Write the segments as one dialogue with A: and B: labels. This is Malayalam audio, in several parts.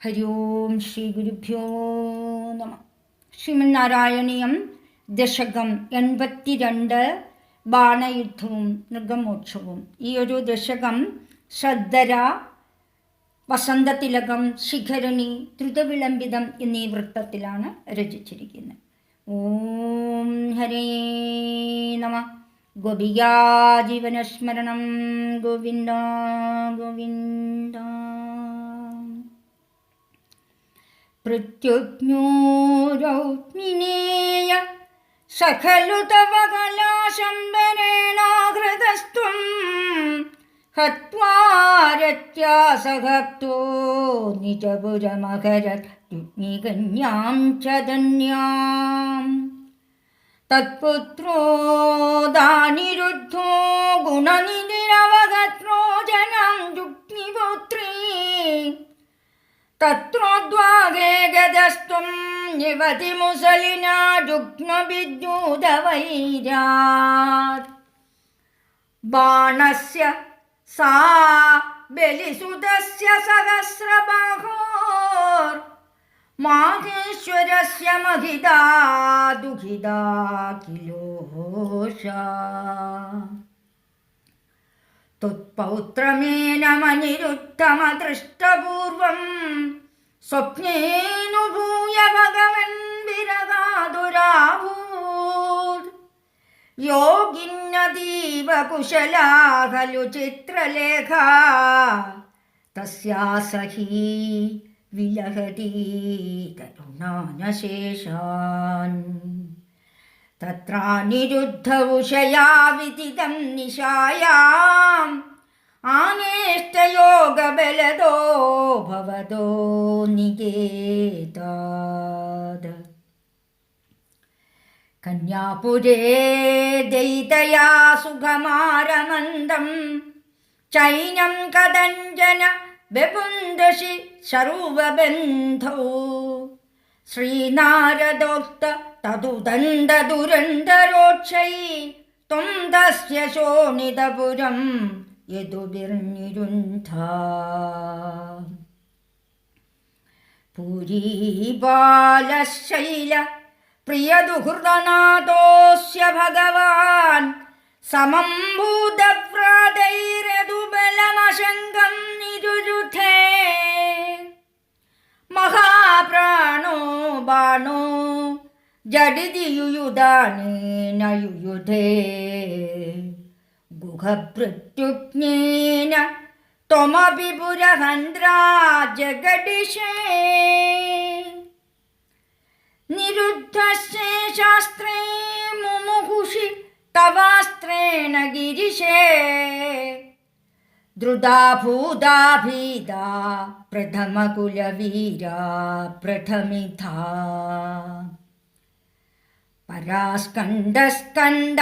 A: ഹരി ഓം ശ്രീ ഗുരുഭ്യോ നമ ശ്രീമന്നാരായണീയം ദശകം എൺപത്തിരണ്ട് ബാണയുദ്ധവും മൃഗമോക്ഷവും ഈ ഒരു ദശകം ശ്രദ്ധര വസന്തതിലകം ശിഖരണി ദ്രുതവിളംബിതം എന്നീ വൃത്തത്തിലാണ് രചിച്ചിരിക്കുന്നത്. ഓം ഹരേ നമ. ഗോപികാജീവനസ്മരണം ഗോവിന്ദ ഗോവിന്ദ प्रत्युज्ञोरौत्मिनेय स खलु तव कलाशम्बरेणाहृतस्त्वं हत्वा रत्यासहप्तो निजपुरमकरत्युग्निकन्यां च धन्याम् तत्पुत्रो दानिरुद्धो गुणनिधिरवगत्रो जनां युग्निपुत्री തത്രോദ്വാദേ ഗതസ്ത്വം നിവതി മുസലിനാ രുഗ്മവിദ്യൂതവൈരാത് ബാണസ്യ സാ ബലിസുതസ്യ സഹസ്രബാഹോർ. മാഹേശ്വരസ്യ മഹിതാ ദുഹിതാ കിലോഷ. ത്വത്പൗത്രമേനമനിരുദ്ധമദൃഷ്ടപൂർവം സ്വപ്നേനു ഭൂയ ഭഗവൻ വിരഗാതുരാഭൂത് യോഗിന്നതീവ കുശലാ ഖലു ചിത്രലേഖ തസ്യാസഹി വിലഹതി തരുണാനശേഷാൻ विदितं निशायाम्। आनेष्टयोगबलदो भवदो निकेताद। कन्यापुरे दयितया सुखमारमन्दं चैनं कदञ्जन व्यपुन्दशि शरुवबन्धौ श्रीनारदोक्त തതുദണ്ഡദുരണ്ടരോക്ഷൈ ത്വന്തസ്യ ശോണിതപുരം യതുവിർണിരുന്ധ പുരീബാലശൈല പ്രിയദുഹൃതനാഥോസ്യ ഭഗവാൻ സമം ഭൂതപ്രാതൈരതുബലമശങ്കം നിരുരുധേ. മഹാപ്രാണോ ബാണോ ജഡിതിയുയുധാനേന യുയുധേ ഗുഹഭൃത്യുജ്ഞേന ത്വമഭിപുരഹന്ദ്രാ ജഗഡിഷേ നിരുദ്ധശേഷാസ്ത്രേ മുമുഹുഷി തവാസ്ത്രേണ ഗിരിശേ ദ്രുതാ ഭൂതാഭീതാ പ്രഥമകുലവീരാ പ്രഥമിധാ द्रुदा भूदा भीदा प्रथमकुलवीरा प्रथमिथा परास्कन्दस्कन्द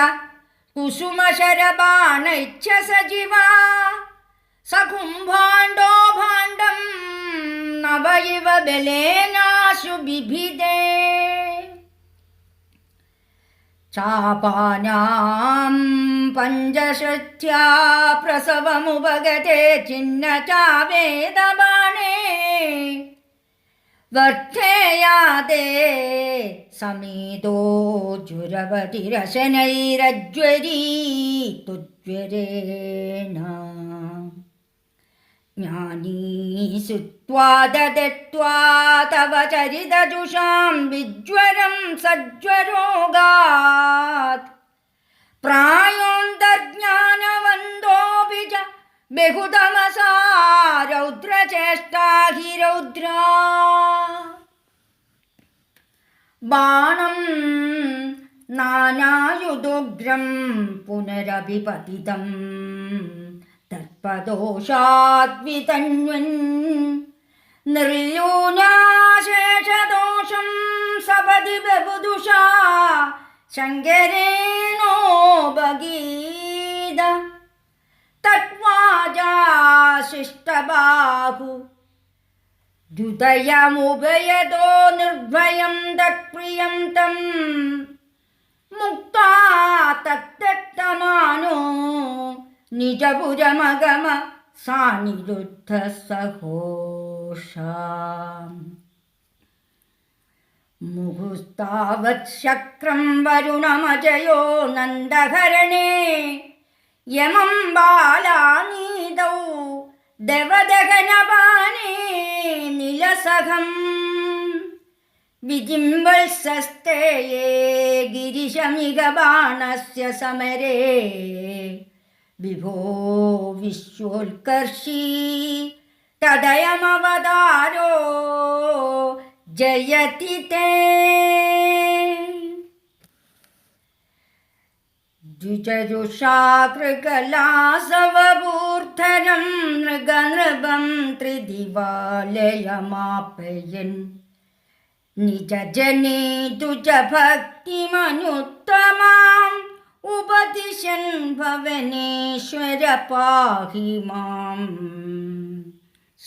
A: कुसुमशरबाणैच्छ सजीवा सकुम्भाण्डो भाण्डं नव इव बलेनाशु बिभिदे चापानां पञ्चषष्ट्या प्रसवमुपगते चिन्नचावेदबाणे വർദ്ധയാതെ സമീതോ ജുരവതിരശനൈരജ്വരീ തുജ്വരേണ. ജ്ഞാനീസുത്വാദദത്വാ തവ ചരിതജുഷാം വിജ്വരം സജ്വരോഗാത്. പ്രായോന്തർജ്ഞാനവന്തോപി ബഹുതമസാ രൗദ്രചേഷ്ടാ ഹി രൗദ്ര ബാണം നാനായുദുഗ്രം പുനരഭിപതിതം തത്പദോഷാത്വിതന്വൻ നിർയൂനാശേഷദോഷം സപതി ബഹുദുഷാ ശങ്കരേണോ ഭഗീത തത്വാജാശിഷ്ടബാഹു ദ്യുതയമുഭയതോ നിർഭയം തത്പ്രിയം തം മുക്താ തത്തമാനോ നിജപുരമഗമ സാനിരുദ്ധ സഹോഷാം മുഹുസ്താവത് ശക്രം വരുണമജയോ നന്ദഹരണേ യമം ബാലാനീതൗ ദവദഹനപാനേ നിലസഹം വിജിംബത്സസ്തേ ഗിരിശമിക ബാണസ്യ സമരേ. വിഭോ വിശ്വോത്കർഷി തദയമവതാരോ ജയതി തേ. ദ്വിജരുഷാകൃകലാസവപൂർധരം മൃഗനൃപം ത്രിദിവാലയമാപ്പയൻ. നിജജനേ തുജഭക്തിമനുത്തമാം ഉപദിശൻ ഭവനേശ്വര പാഹി മാം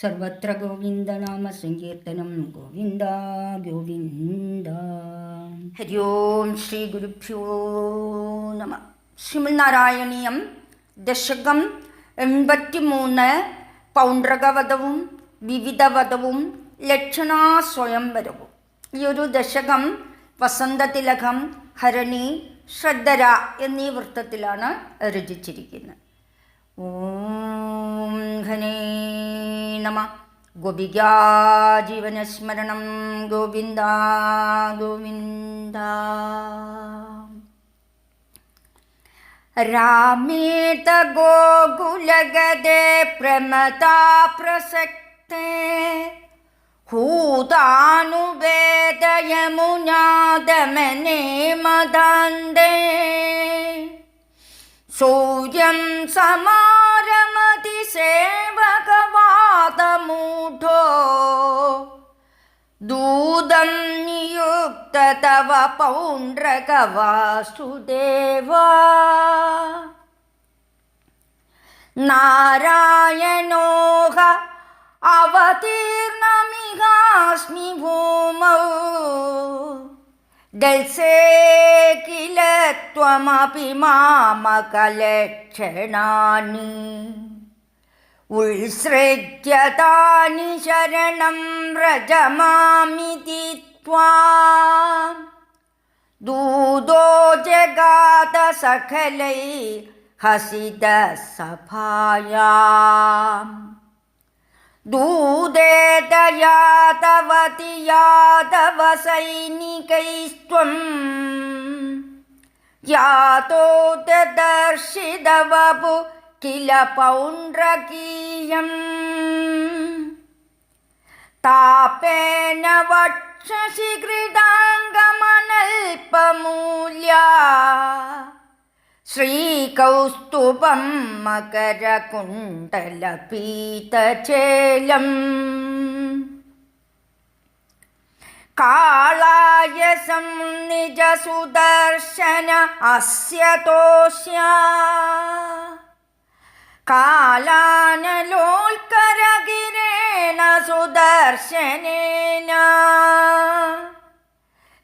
A: സർവത്ര ഗോവിന്ദനാമ സങ്കീർത്തനം. ഗോവിന്ദ ഗോവിന്ദ. ഹരി ഓം ശ്രീ ഗുരുഭ്യോ നമ. ശ്രീമന്നാരായണീയം ദശകം എൺപത്തിമൂന്ന് പൗണ്ഡ്രകവധവും വിവിധവധവും ലക്ഷണാ സ്വയംവരവും. ഈ ഒരു ദശകം വസന്തതിലകം ഹരണി ശ്രദ്ധര എന്നീ വൃത്തത്തിലാണ് രചിച്ചിരിക്കുന്നത്. ॐ घने नमः। गोविजा जीवनस्मरणं गोविन्दा गोविन्दा। रामेत गोकुलगदे प्रमता प्रसक्ते। हूतानुवेदयमुनादमने मदान्दे। सूर्यं समा तव पौण्ड्रकवासुदेवा नारायणोः अवतीर्णमिहास्मि भूमौ दलसे किल त्वमपि मामकलक्षणानि। उत्सृग्यतानि शरणं व्रजमामिति त्वां दूदो जगात सकलै हसितसभायाम् दूदे दयातवति यादवसैनिकैस्त्वम् यातो ददर्शितवपु किल पौण्ड्रकीयम् तापेन वट् ശശികൃതാംഗമണൽപ്പമൂല്യ ശ്രീകൗസ്തുഭം മകരകുണ്ടലപീതചേലം. കാളായസം നിജ സുദർശന അസ്യതോഷ്യ. കാലാനലോൽക്കരകിരേണ സുദർശനേ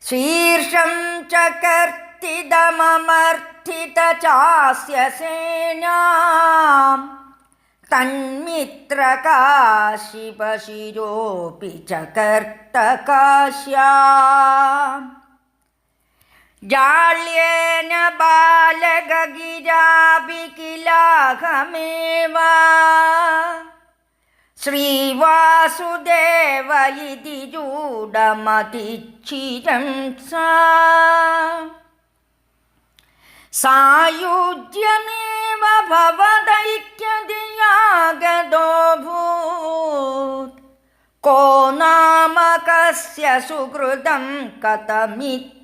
A: शीर्षं च कर्तिदममर्थित चास्य सेनाम् तन्मित्रकाशिपशिरोऽपि च कर्तकाश्याम् जाल्येन बालगगिरापि किलाहमेव श्रीवासुदेव इति रूढमतिचिरं सा सायुज्यमेव भवदैक्यदियागदोऽभूत् को नाम कस्य सुकृतं कथमित्यवेयात्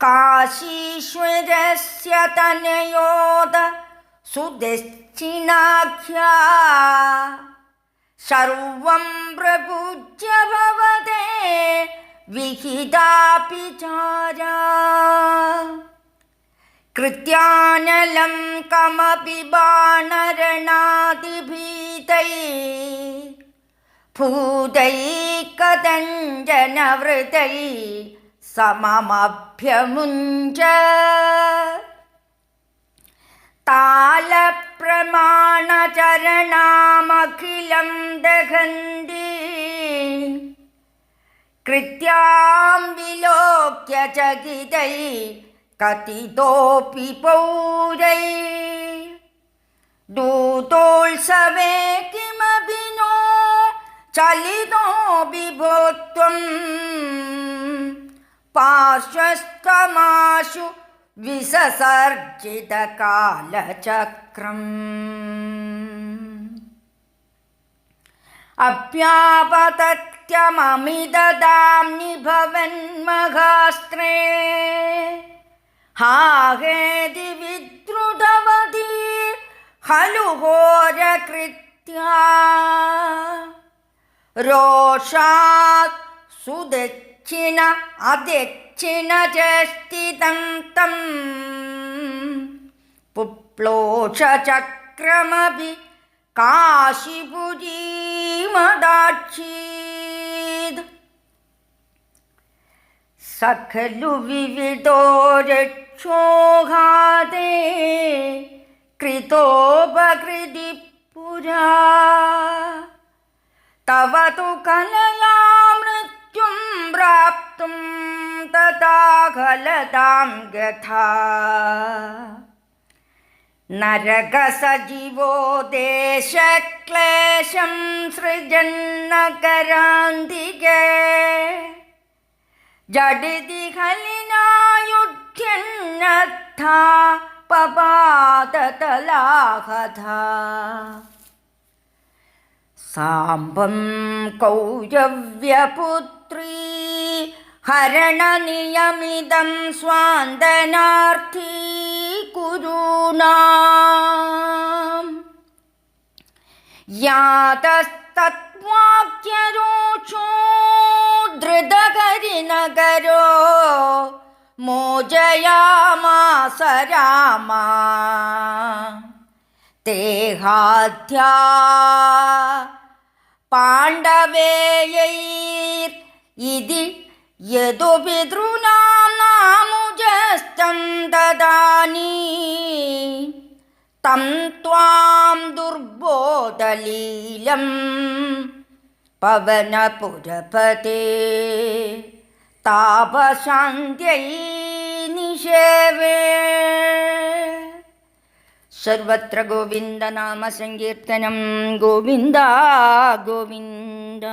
A: काशीश्वरस्य तनयोद സുദക്ഷിണാഖ്യാ സർവം പ്രപൂജ്യ ഭവതേ വിഹിതാപി ചാര കൃത്യാനലം കമപി ബാണരണാതിഭീതൈ ഭൂതൈ കഥഞ്ജനവൃതൈ സമമഭ്യമുഞ്ച कालप्रमाणचरणामखिलं दहन्ति कृत्यां विलोक्य चकितै कथितोऽपि पौरै दूतोत्सवे किमपि नो चलितो विभो त्वं पार्श्वस्थमाशु विससर्जितकालचक्रम् अप्यापतत्यममिददाम्नि भवन्मघास्त्रे हाहेदि विद्रुतवती खलु घोरकृत्या रोषात् सुदक्षिण अदक्षिण च स्थितं तं पुप्लोषचक्रमपि काशिपुजीमदाक्षीद् स खलु विविधो रक्षोघाते कृतोपकृति पुरा तव तु कलया खलतां यथा नरकसजीवो देशक्लेशं सृजन्नकरान्तिके जडिति खलिनायुध्यन्नथा पपाततलाहथा साम्बं ഹരണനിയമിതം സ്വാന്തനാർത്ഥീ കുരുണാം യാതസ്തത്വാക്യരോക്ഷോ ധൃതകരിനഗരോ മോചയാമാസ രാമ തേഹാധ്യാ പാണ്ഡവേയൈർ ഇതി യതു പിതൃനാം നാമുജസ്തം ദദാനി തം ത്വാം ദുർബോധലീലം പവനപുരപതേ താപശാന്ത്യൈ നിഷേവേ സർവത്ര ഗോവിന്ദനാമ സങ്കീർത്തനം ഗോവിന്ദ ഗോവിന്ദ